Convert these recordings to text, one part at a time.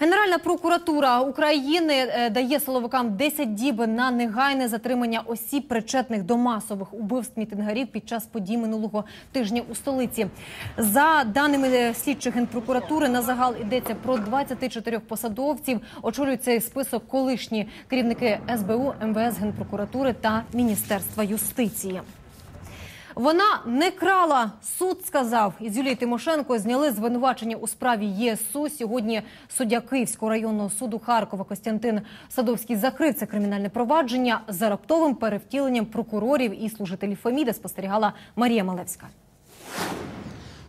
Генеральна прокуратура України е, дає силовикам 10 діб на негайне затримання осіб, причетних до масових убивств мітингарів під час подій минулого тижня у столиці. За даними слідчих генпрокуратури, на загал йдеться про 24 посадовців. Очолюють цей список колишні керівники СБУ, МВС, генпрокуратури та Міністерства юстиції. Вона не крала. Суд сказав. Із Юлії Тимошенко зняли звинувачення у справі ЄСУ. Сьогодні суддя Київського районного суду Харкова Костянтин Садовський закрив це кримінальне провадження за раптовим перевтіленням прокурорів і служителів ФЕМІДа спостерігала Марія Малевська.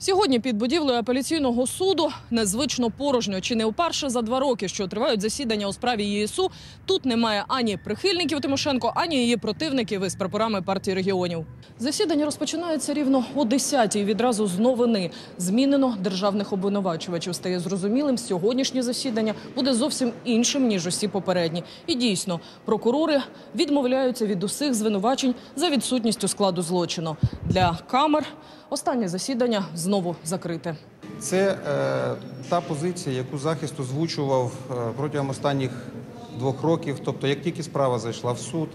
Сьогодні під будівлею апеляційного суду незвично порожньо. Чи не вперше за два роки, що тривають засідання у справі ЄСУ, тут немає ані прихильників Тимошенко, ані її противників із прапорами партії регіонів. Засідання розпочинається рівно о 10-й. Відразу з новини змінено державних обвинувачувачів. Стає зрозумілим, сьогоднішнє засідання буде зовсім іншим ніж усі попередні. І дійсно, прокурори відмовляються від усіх звинувачень за відсутністю складу злочину. Для камер останнє засідання знову закрите. Це е, та позиція, яку захист озвучував е, протягом останніх двох років. Тобто, як тільки справа зайшла в суд,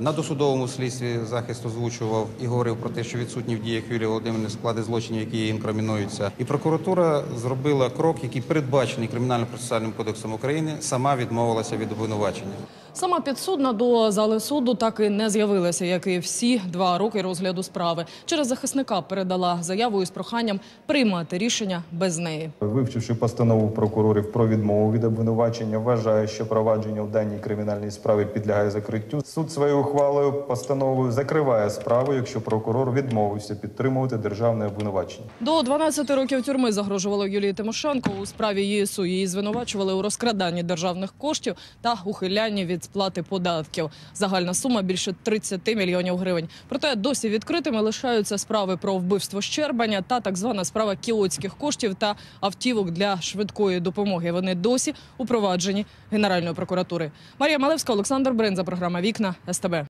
на досудовому слідстві захист озвучував і говорив про те, що відсутні в діях Юлії Володимирівни склади злочинів, які їй інкримінуються. І прокуратура зробила крок, який передбачений кримінально-процесуальним кодексом України, сама відмовилася від обвинувачення. Сама підсудна до зали суду так і не з'явилася, як і всі два роки розгляду справи. Через захисника передала заяву із проханням приймати рішення без неї. Вивчивши постанову прокурорів про відмову від обвинувачення, вважає, що провадження у даній кримінальній справі підлягає закриттю. Суд своєю ухвалою постановою закриває справу, якщо прокурор відмовився підтримувати державне обвинувачення. До 12 років тюрми загрожувало Юлії Тимошенко у справі ЄСУ. Її звинувачували у розкраданні державних коштів та ухилянні від сплати податків. Загальна сума більше 30 мільйонів гривень. Проте досі відкритими лишаються справи про вбивство Щербаня та так звана справа кіотських коштів та автівок для швидкої допомоги. Вони досі у провадженні Генеральної прокуратури. Марія Малевська, Олександр Бринза, програма Вікна מסתבר.